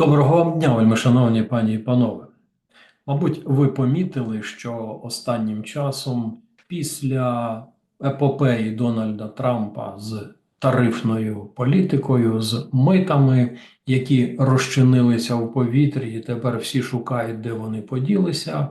Доброго вам дня, вельми шановні пані і панове. Мабуть, ви помітили, що останнім часом після епопеї Дональда Трампа з тарифною політикою, з митами, які розчинилися у повітрі, і тепер всі шукають, де вони поділися,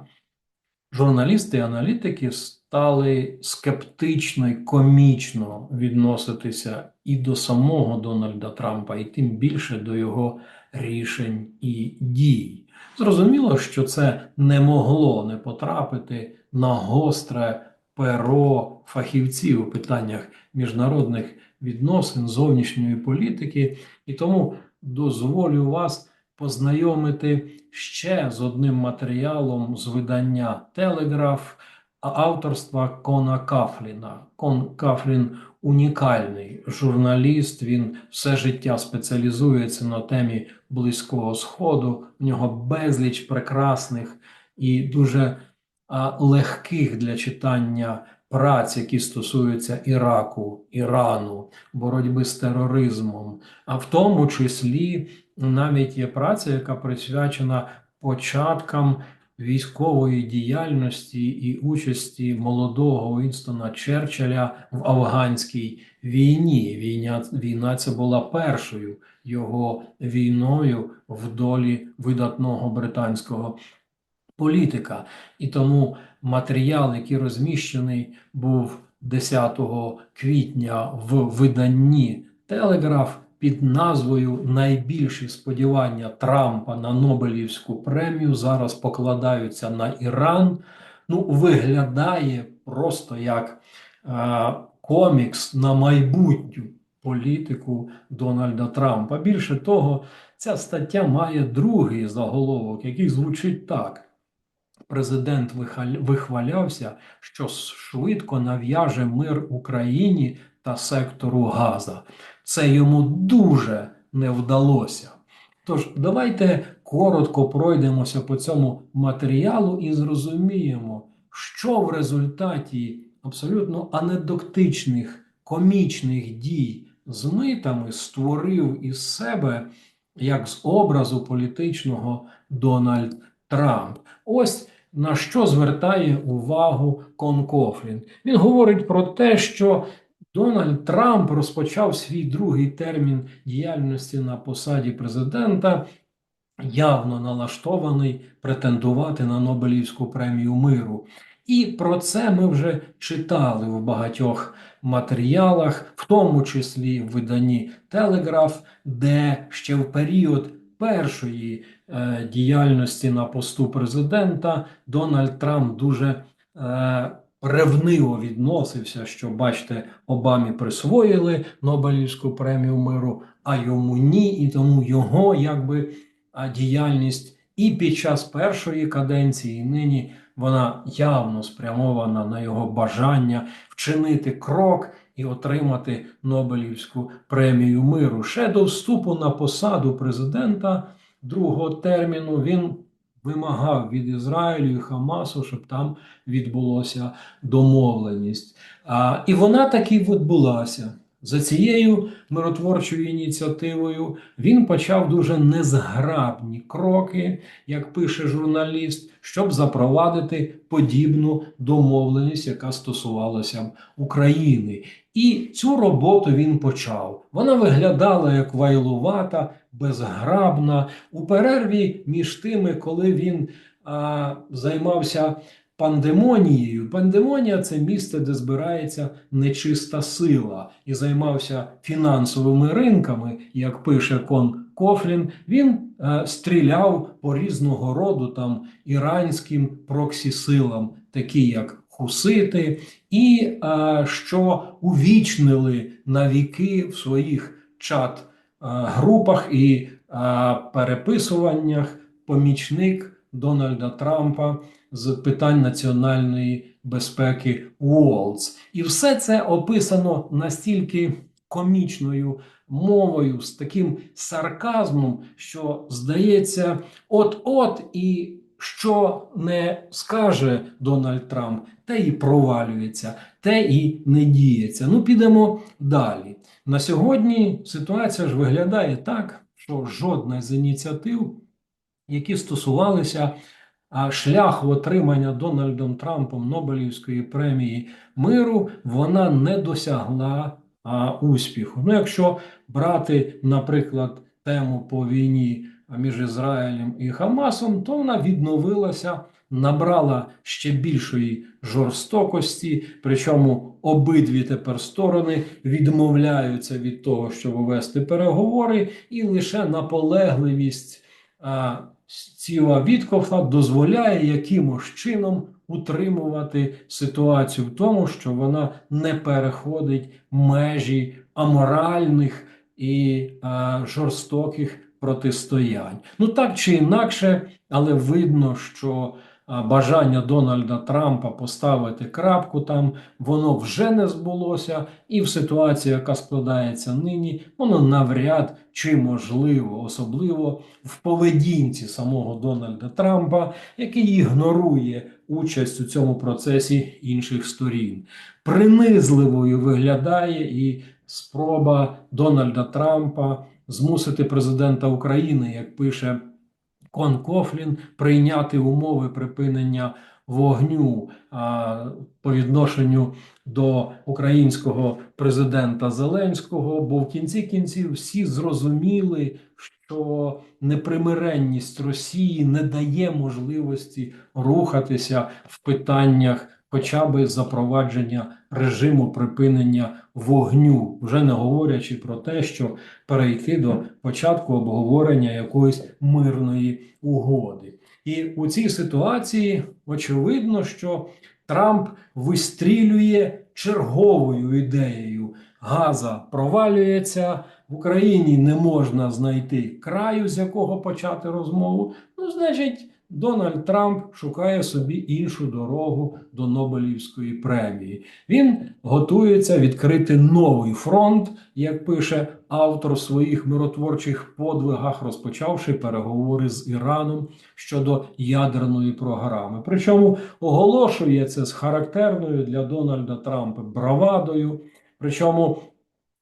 журналісти і аналітики стали скептично і комічно відноситися і до самого Дональда Трампа, і тим більше до його рішень і дій. Зрозуміло, що це не могло не потрапити на гостре перо фахівців у питаннях міжнародних відносин, зовнішньої політики, і тому дозволю вас познайомити ще з одним матеріалом з видання Телеграф авторства Кона Кафліна. Кон Кафлін унікальний журналіст. Він все життя спеціалізується на темі Близького Сходу. В нього безліч прекрасних і дуже легких для читання праць, які стосуються Іраку, Ірану, боротьби з тероризмом, а в тому числі навіть є праця, яка присвячена початкам військової діяльності і участі молодого Вінстона Черчилля в афганській війні. Війна, війна це була першою його війною в долі видатного британського політика. І тому матеріал, який розміщений був 10 квітня в виданні Телеграф під назвою Найбільші сподівання Трампа на Нобелівську премію зараз покладаються на Іран. Ну, виглядає просто як е, комікс на майбутню політику Дональда Трампа. Більше того, ця стаття має другий заголовок, який звучить так. Президент вихвалявся, що швидко нав'яже мир Україні та сектору Газа. Це йому дуже не вдалося. Тож, давайте коротко пройдемося по цьому матеріалу і зрозуміємо, що в результаті абсолютно анекдотичних комічних дій з митами створив із себе як з образу політичного Дональд Трамп. Ось на що звертає увагу Кон Кофлін. Він говорить про те, що Дональд Трамп розпочав свій другий термін діяльності на посаді президента, явно налаштований претендувати на Нобелівську премію миру. І про це ми вже читали в багатьох матеріалах, в тому числі в виданні Телеграф, де ще в період першої е, діяльності на посту президента Дональд Трамп дуже е, ревниво відносився, що, бачите, Обамі присвоїли Нобелівську премію миру, а йому ні, і тому його якби діяльність і під час першої каденції, і нині вона явно спрямована на його бажання вчинити крок і отримати Нобелівську премію миру. Ще до вступу на посаду президента другого терміну він вимагав від Ізраїлю і Хамасу, щоб там відбулося домовленість. А, І вона таки відбулася. За цією миротворчою ініціативою він почав дуже незграбні кроки, як пише журналіст, щоб запровадити подібну домовленість, яка стосувалася України. І цю роботу він почав. Вона виглядала як вайлувата, безграбна у перерві між тими, коли він а, займався пандемонією. Пандемонія це місце, де збирається нечиста сила, і займався фінансовими ринками, як пише Кон Кофлін. Він е, стріляв по різного роду там іранським проксі-силам, такі як Хусити, і е, що увічнили на віки в своїх чат. Е, групах і е, переписуваннях помічник Дональда Трампа з питань національної безпеки Уолтс. І все це описано настільки комічною мовою, з таким сарказмом, що здається, от-от і. Що не скаже Дональд Трамп, те і провалюється, те і не діється. Ну, підемо далі. На сьогодні ситуація ж виглядає так, що жодна з ініціатив, які стосувалися а, шляху отримання Дональдом Трампом Нобелівської премії миру, вона не досягла успіху. Ну, якщо брати, наприклад, тему по війні між Ізраїлем і Хамасом, то вона відновилася, набрала ще більшої жорстокості. Причому обидві тепер сторони відмовляються від того, щоб вести переговори, і лише наполегливість а, ціла Віткофа дозволяє якимось чином утримувати ситуацію в тому, що вона не переходить межі аморальних і а, жорстоких протистоянь. Ну так чи інакше, але видно, що бажання Дональда Трампа поставити крапку там, воно вже не збулося, і в ситуації, яка складається нині, воно навряд чи можливо, особливо в поведінці самого Дональда Трампа, який ігнорує участь у цьому процесі інших сторін. Принизливою виглядає і спроба Дональда Трампа змусити президента України, як пише Кон Кофлін, прийняти умови припинення вогню а, по відношенню до українського президента Зеленського, бо в кінці кінців всі зрозуміли, що непримиренність Росії не дає можливості рухатися в питаннях хоча би запровадження режиму припинення вогню, вже не говорячи про те, що перейти до початку обговорення якоїсь мирної угоди. І у цій ситуації очевидно, що Трамп вистрілює черговою ідеєю. Газа провалюється, в Україні не можна знайти краю, з якого почати розмову. Ну, значить, Дональд Трамп шукає собі іншу дорогу до Нобелівської премії. Він готується відкрити новий фронт, як пише автор в своїх миротворчих подвигах, розпочавши переговори з Іраном щодо ядерної програми. Причому оголошує це з характерною для Дональда Трампа бравадою. Причому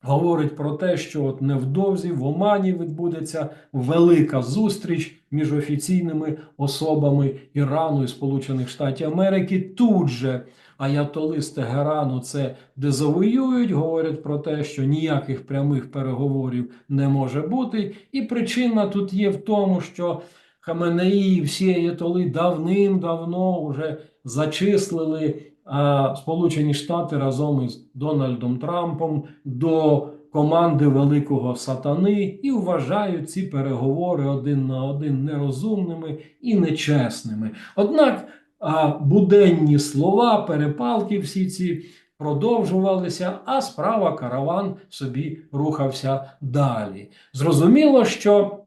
говорить про те, що от невдовзі в Омані відбудеться велика зустріч між офіційними особами Ірану і Сполучених Штатів Америки. Тут же аятоли з Тегерану це дезавоюють, говорять про те, що ніяких прямих переговорів не може бути. І причина тут є в тому, що Хаменеї і всі аятоли давним-давно вже зачислили Сполучені Штати разом із Дональдом Трампом до команди Великого Сатани і вважають ці переговори один на один нерозумними і нечесними. Однак буденні слова, перепалки всі ці продовжувалися, а справа караван собі рухався далі. Зрозуміло, що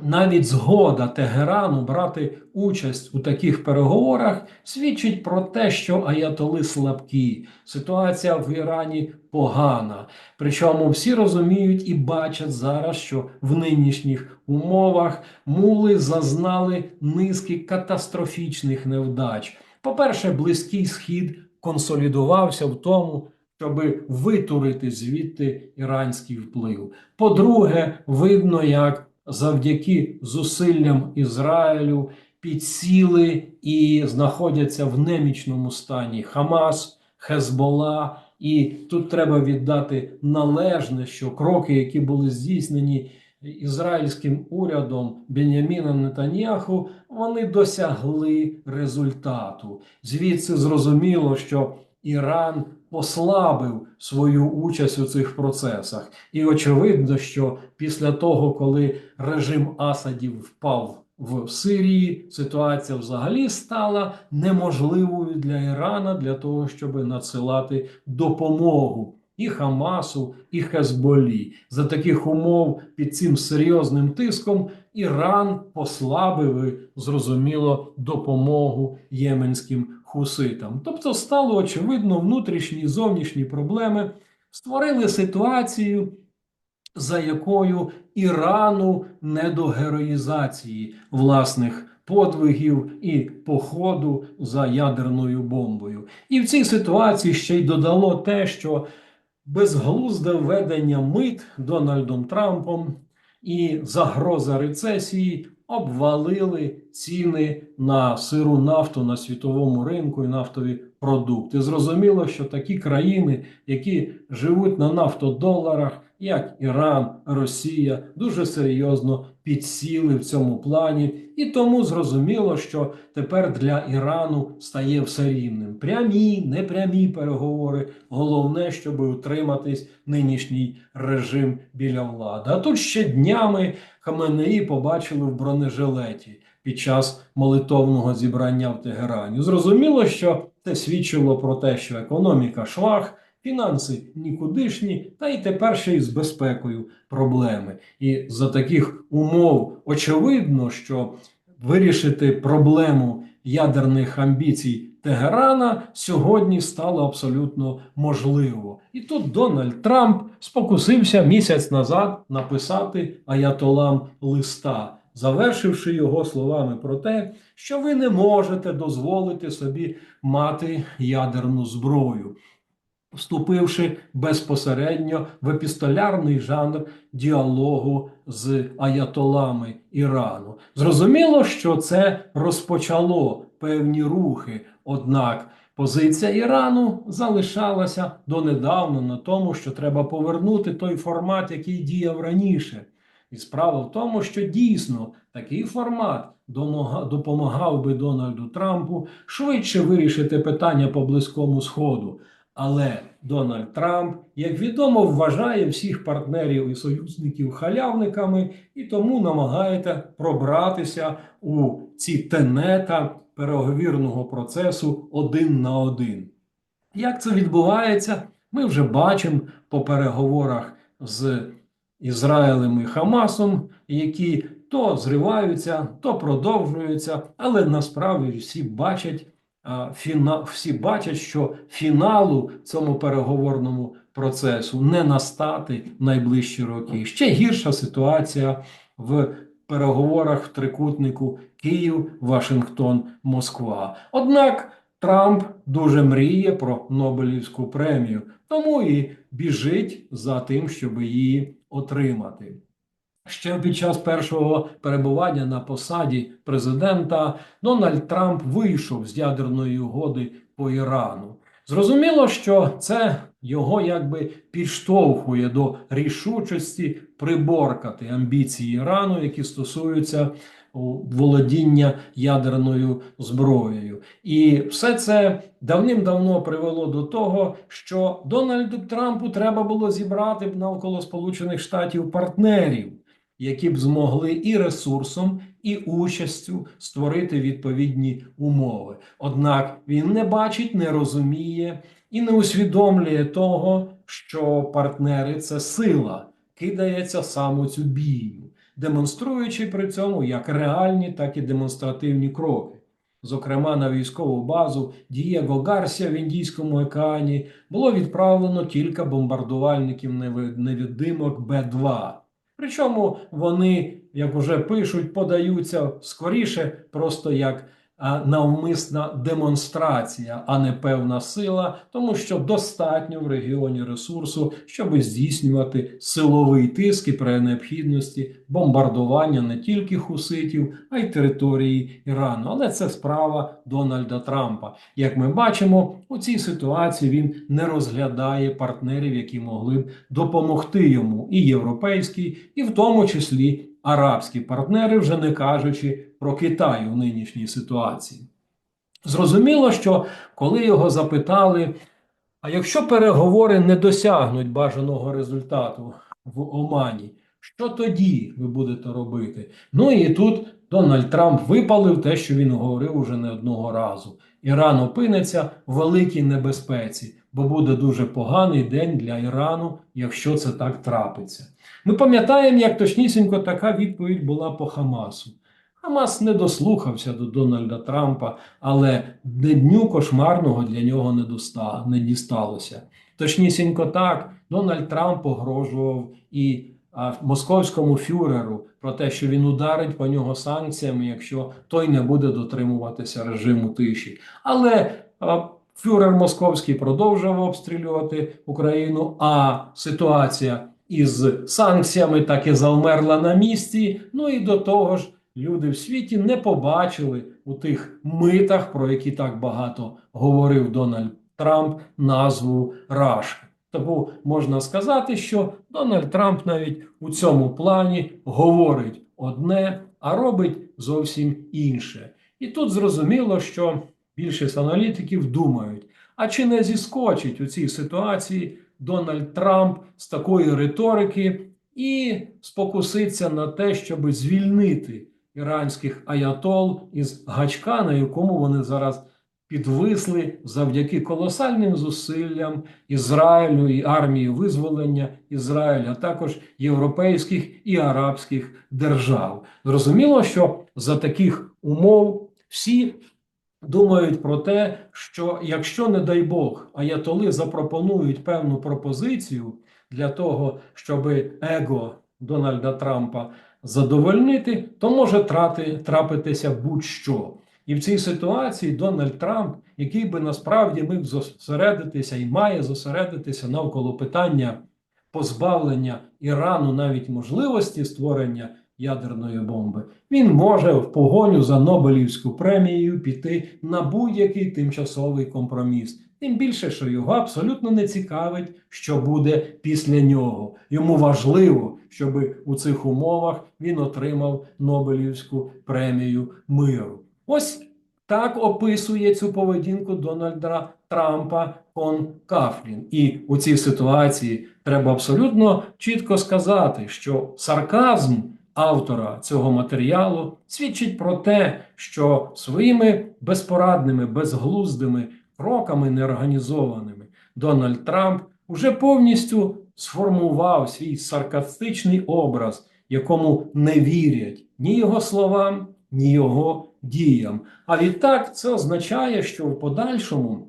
навіть згода Тегерану брати участь у таких переговорах свідчить про те, що аятоли слабкі, ситуація в Ірані погана. Причому всі розуміють і бачать зараз, що в нинішніх умовах мули зазнали низки катастрофічних невдач. По-перше, близький схід консолідувався в тому. Щоб витурити звідти іранський вплив. По-друге, видно, як завдяки зусиллям Ізраїлю підсіли і знаходяться в немічному стані Хамас, Хезбола. І тут треба віддати належне, що кроки, які були здійснені ізраїльським урядом Беняміна Нетаньяху, вони досягли результату. Звідси зрозуміло, що Іран послабив свою участь у цих процесах. І очевидно, що після того, коли режим Асадів впав в Сирії, ситуація взагалі стала неможливою для Ірана для того, щоб надсилати допомогу. І Хамасу, і Хезболі за таких умов під цим серйозним тиском Іран послабив, зрозуміло, допомогу єменським хуситам. Тобто стало очевидно внутрішні і зовнішні проблеми створили ситуацію, за якою Ірану не до героїзації власних подвигів і походу за ядерною бомбою. І в цій ситуації ще й додало те, що безглузде введення мит Дональдом Трампом і загроза рецесії обвалили ціни на сиру нафту на світовому ринку і нафтові продукти. Зрозуміло, що такі країни, які живуть на нафтодоларах, як Іран, Росія, дуже серйозно підсіли в цьому плані, і тому зрозуміло, що тепер для Ірану стає все рівним. Прямі, непрямі переговори. Головне, щоб утриматись нинішній режим біля влади. А тут ще днями Хаменеї побачили в бронежилеті під час молитовного зібрання в Тегерані. Зрозуміло, що це свідчило про те, що економіка швах. Фінанси нікудишні, та й тепер ще й з безпекою проблеми. І за таких умов очевидно, що вирішити проблему ядерних амбіцій Тегерана сьогодні стало абсолютно можливо. І тут Дональд Трамп спокусився місяць назад написати аятолам листа, завершивши його словами про те, що ви не можете дозволити собі мати ядерну зброю вступивши безпосередньо в епістолярний жанр діалогу з аятолами Ірану. Зрозуміло, що це розпочало певні рухи, однак позиція Ірану залишалася донедавна на тому, що треба повернути той формат, який діяв раніше. І справа в тому, що дійсно такий формат допомагав би Дональду Трампу швидше вирішити питання по Близькому Сходу. Але Дональд Трамп, як відомо, вважає всіх партнерів і союзників халявниками і тому намагається пробратися у ці тенета переговірного процесу один на один. Як це відбувається, ми вже бачимо по переговорах з Ізраїлем і Хамасом, які то зриваються, то продовжуються, але насправді всі бачать всі бачать, що фіналу цьому переговорному процесу не настати в найближчі роки. Ще гірша ситуація в переговорах в трикутнику Київ, Вашингтон, Москва. Однак Трамп дуже мріє про Нобелівську премію, тому і біжить за тим, щоб її отримати. Ще під час першого перебування на посаді президента Дональд Трамп вийшов з ядерної угоди по Ірану. Зрозуміло, що це його якби підштовхує до рішучості приборкати амбіції Ірану, які стосуються володіння ядерною зброєю. І все це давним-давно привело до того, що Дональду Трампу треба було зібрати навколо Сполучених Штатів партнерів які б змогли і ресурсом, і участю створити відповідні умови. Однак він не бачить, не розуміє і не усвідомлює того, що партнери це сила, кидається саме цю бійню, демонструючи при цьому як реальні, так і демонстративні кроки. Зокрема, на військову базу Дієго Гарсія в Індійському океані було відправлено кілька бомбардувальників невидимок Б-2. Причому вони, як вже пишуть, подаються скоріше, просто як навмисна демонстрація, а не певна сила, тому що достатньо в регіоні ресурсу, щоб здійснювати силовий тиск і при необхідності бомбардування не тільки хуситів, а й території Ірану. Але це справа Дональда Трампа. Як ми бачимо, у цій ситуації він не розглядає партнерів, які могли б допомогти йому, і європейські, і в тому числі арабські партнери, вже не кажучи про Китай у нинішній ситуації. Зрозуміло, що коли його запитали, а якщо переговори не досягнуть бажаного результату в Омані, що тоді ви будете робити? Ну і тут Дональд Трамп випалив те, що він говорив уже не одного разу. Іран опиниться в великій небезпеці, бо буде дуже поганий день для Ірану, якщо це так трапиться. Ми пам'ятаємо, як точнісінько така відповідь була по Хамасу. Хамас не дослухався до Дональда Трампа, але дню кошмарного для нього не, доста, не дісталося. Точнісінько так, Дональд Трамп погрожував і а, московському фюреру про те, що він ударить по нього санкціями, якщо той не буде дотримуватися режиму тиші. Але а, фюрер московський продовжував обстрілювати Україну, а ситуація із санкціями так і завмерла на місці. Ну і до того ж, люди в світі не побачили у тих митах, про які так багато говорив Дональд Трамп, назву Рашки. Тому можна сказати, що Дональд Трамп навіть у цьому плані говорить одне, а робить зовсім інше. І тут зрозуміло, що більшість аналітиків думають, а чи не зіскочить у цій ситуації Дональд Трамп з такої риторики і спокуситься на те, щоб звільнити іранських аятол із гачка, на якому вони зараз підвисли завдяки колосальним зусиллям Ізраїлю і армії визволення Ізраїля, а також європейських і арабських держав. Зрозуміло, що за таких умов всі думають про те, що якщо, не дай Бог, аятоли запропонують певну пропозицію для того, щоб его Дональда Трампа задовольнити, то може трати, трапитися будь-що. І в цій ситуації Дональд Трамп, який би насправді міг зосередитися і має зосередитися навколо питання позбавлення Ірану навіть можливості створення ядерної бомби, він може в погоню за Нобелівську премією піти на будь-який тимчасовий компроміс. Тим більше, що його абсолютно не цікавить, що буде після нього. Йому важливо, щоб у цих умовах він отримав Нобелівську премію миру. Ось так описує цю поведінку Дональда Трампа Кон Кафлін. І у цій ситуації треба абсолютно чітко сказати, що сарказм автора цього матеріалу свідчить про те, що своїми безпорадними, безглуздими кроками неорганізованими Дональд Трамп уже повністю сформував свій саркастичний образ, якому не вірять ні його словам, ні його діям. А відтак це означає, що в подальшому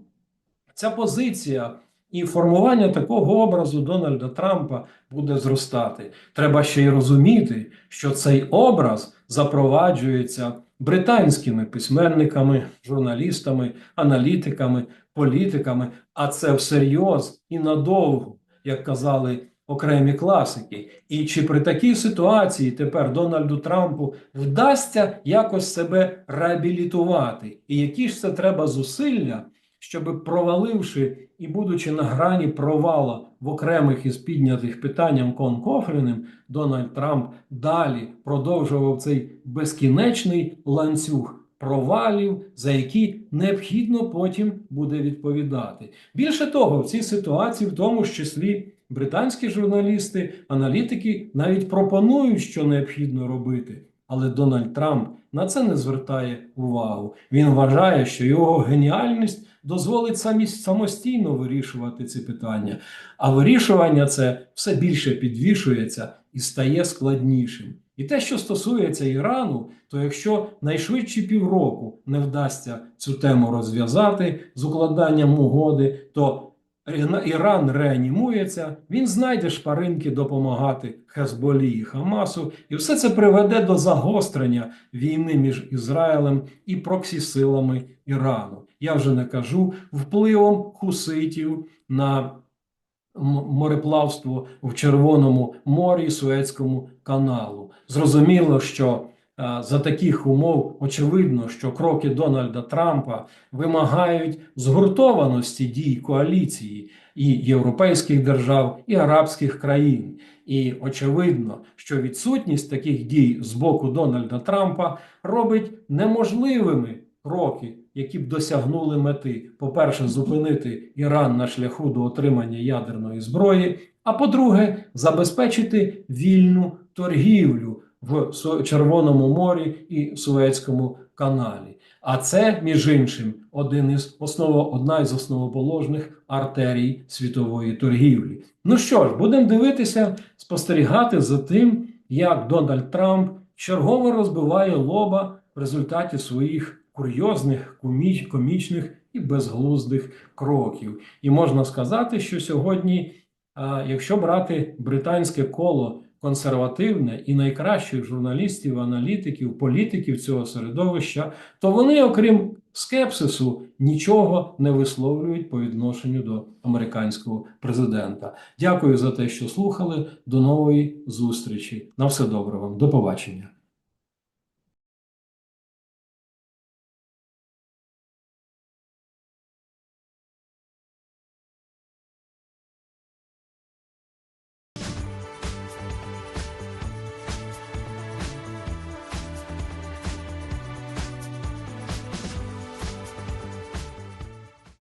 ця позиція і формування такого образу Дональда Трампа буде зростати. Треба ще й розуміти, що цей образ запроваджується британськими письменниками, журналістами, аналітиками, політиками, а це всерйоз і надовго, як казали окремі класики. І чи при такій ситуації тепер Дональду Трампу вдасться якось себе реабілітувати? І які ж це треба зусилля, щоб проваливши і будучи на грані провала в окремих із піднятих питанням Кон Кофліним, Дональд Трамп далі продовжував цей безкінечний ланцюг. Провалів, за які необхідно потім буде відповідати. Більше того, в цій ситуації, в тому ж числі британські журналісти, аналітики навіть пропонують, що необхідно робити. Але Дональд Трамп на це не звертає увагу. Він вважає, що його геніальність дозволить самі самостійно вирішувати ці питання. А вирішування це все більше підвішується і стає складнішим. І те, що стосується Ірану, то якщо найшвидші півроку не вдасться цю тему розв'язати з укладанням угоди, то Іран реанімується, він знайде шпаринки допомагати Хезболі і Хамасу, і все це приведе до загострення війни між Ізраїлем і проксі-силами Ірану. Я вже не кажу впливом хуситів на мореплавство в Червоному морі Суецькому каналу. Зрозуміло, що за таких умов очевидно, що кроки Дональда Трампа вимагають згуртованості дій коаліції і європейських держав, і арабських країн. І очевидно, що відсутність таких дій з боку Дональда Трампа робить неможливими кроки, які б досягнули мети: по-перше, зупинити Іран на шляху до отримання ядерної зброї. А по-друге, забезпечити вільну торгівлю в Червоному морі і Суецькому каналі. А це, між іншим, один із основ, одна із основоположних артерій світової торгівлі. Ну що ж, будемо дивитися, спостерігати за тим, як Дональд Трамп чергово розбиває лоба в результаті своїх курйозних, комічних і безглуздих кроків. І можна сказати, що сьогодні, якщо брати британське коло консервативне і найкращих журналістів, аналітиків, політиків цього середовища, то вони, окрім скепсису, нічого не висловлюють по відношенню до американського президента. Дякую за те, що слухали. До нової зустрічі. На все добре вам. До побачення.